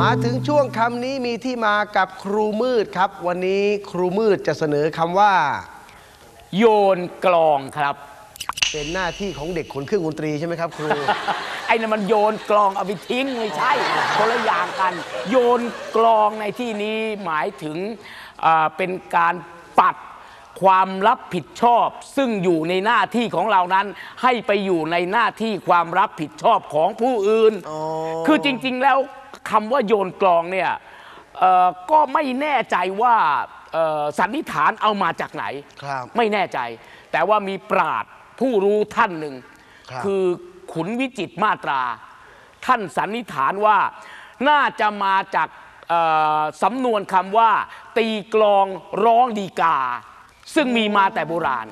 มาถึงช่วงคำนี้มีที่มากับครูมืดครับ วันนี้ครูมืดจะเสนอคำว่า โยนกลองครับ เป็นหน้าที่ของเด็กขนเครื่องดนตรีใช่ไหมครับครู ไอ้นั่นมันโยนกลองเอาไปทิ้งไม่ใช่คนละอย่างกัน โยนกลองในที่นี้หมายถึงอ่าเป็นการปัดความรับผิดชอบ ซึ่งอยู่ในหน้าที่ของเรานั้น ให้ไปอยู่ในหน้าที่ความรับผิดชอบของผู้อื่นอ๋อคือจริงๆแล้ว คำว่าโยนกลองเนี่ยเอ่อก็ไม่แน่ใจว่าเอ่อสันนิษฐานเอามาจากไหนครับไม่แน่ใจ แต่ว่ามีปราดผู้รู้ท่านหนึ่งครับคือขุนวิจิตรมาตรา ท่านสันนิษฐานว่าน่าจะมาจากเอ่อสำนวนคำว่า ตีกลองร้องดีกา ซึ่งมีมาแต่โบราณ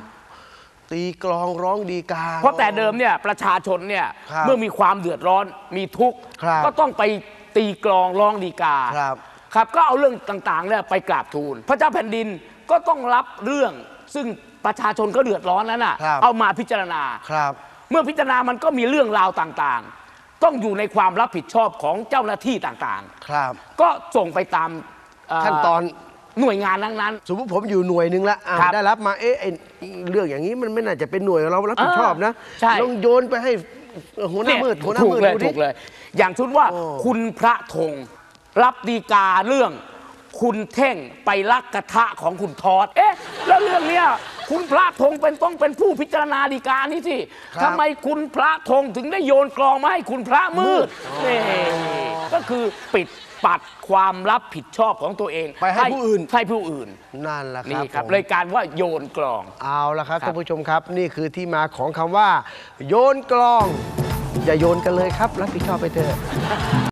ตีกลองร้องดีกา เพราะแต่เดิมเนี่ยประชาชนเนี่ยครับเมื่อมีความเดือดร้อนมีทุกข์ครับก็ต้องไป ตีกลองร้องดีกาครับ ครับก็เอาเรื่องต่างๆเนี่ยไปกราบทูล พระเจ้าแผ่นดินก็ต้องรับเรื่องซึ่งประชาชนก็เดือดร้อนนั้นน่ะครับ เอามาพิจารณา ครับ เมื่อพิจารณามันก็มีเรื่องราวต่างๆ ต้องอยู่ในความรับผิดชอบของเจ้าหน้าที่ต่างครับ ๆ ก็ส่งไปตามเขั้นตอนหน่วยงานนั้น สมมติผมอยู่หน่วยหนึ่งละอะครับได้รับมาเอ๊ะไอ้เรื่องอย่างนี้มันไม่น่าจะเป็นหน่วยเรารับผิดชอบนะเออใช่ ลองโยนไปให้ หัวหเนี่น้ายมืดหัวหน้าถูกมืดเลยดูดิ ถูกเลย อย่างชุดว่าโอ้ คุณพระธงรับดีกาเรื่อง คุณเท่งไปลักกระทะของคุณทอด เอ๊ะ แล้วเรื่องเนี้ยคุณพระธงเป็นต้องเป็นผู้พิจารณาดีกานี่สิทำไมคุณพระธงถึงได้โยนกลองมาให้คุณพระมืดนี่ ก็คือปิดปัดความรับผิดชอบของตัวเองไปให้ผู้อื่น ให้ผู้อื่นนั่นแหละครับนี่ครับผมเลยการว่าโยนกลอง เอาละครับครับ ท่านผู้ชมครับ นี่คือที่มาของคำว่า โยนกลอง อย่าโยนกันเลยครับ รับผิดชอบไปเถอะ